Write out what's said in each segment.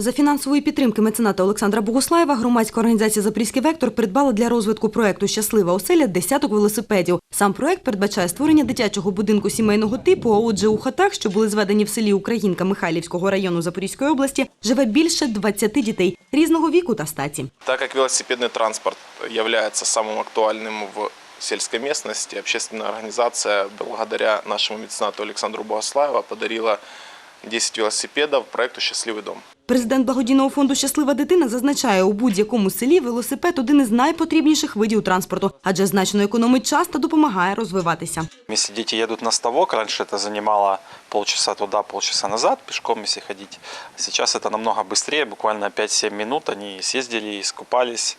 За фінансової підтримки мецената Олександра Богуслаєва громадська організація Запорізький вектор придбала для розвитку проекту Щаслива оселя десяток велосипедів. Сам проект передбачає створення дитячого будинку сімейного типу. А отже, у хатах, що були зведені в селі Українка Михайлівського району Запорізької області, живе більше 20 дітей різного віку та статі. Так как велосипедный транспорт является самым актуальным в сельской местности, общественная организация благодаря нашему меценату Александру Богослаеву подарила 10 велосипедов проекту «Счастливый дом». Президент благодійного фонду Щаслива дитина зазначає, у будь-якому селі велосипед один із найпотрібніших видів транспорту, адже значно економить час та допомагає розвиватися. Если дети едут на ставок, раньше это занимало полчаса туда, полчаса назад, пешком если ходить. Сейчас это намного быстрее, буквально 5-7 минут они съездили, искупались,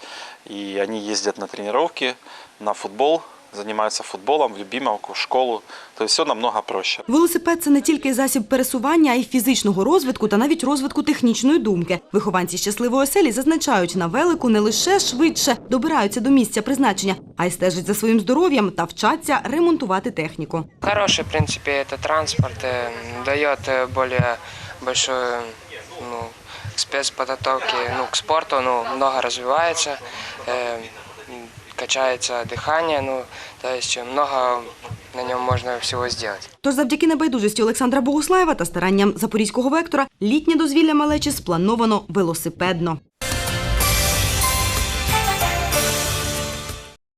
и они ездят на тренировки, на футбол, занимаются футболом, в любимовку, в школу. То есть все намного проще. Велосипед це не тільки засіб пересування, а й фізичного розвитку та навіть розвитку технічної думки. Вихованці щасливої оселі зазначають, на велику не лише швидше добираються до місця призначення, а й стежать за своїм здоров'ям та вчаться ремонтувати техніку. Хороший, в принципе, это транспорт, э, дает э, более большую ну, к спецподготовке, ну, к спорту, ну, много развивается, э, м, качается дыхание, ну, то есть много на ньому можна всього зробити. Тож завдяки небайдужості Олександра Богуслаєва та старанням запорізького вектора літнє дозвілля малечі сплановано велосипедно.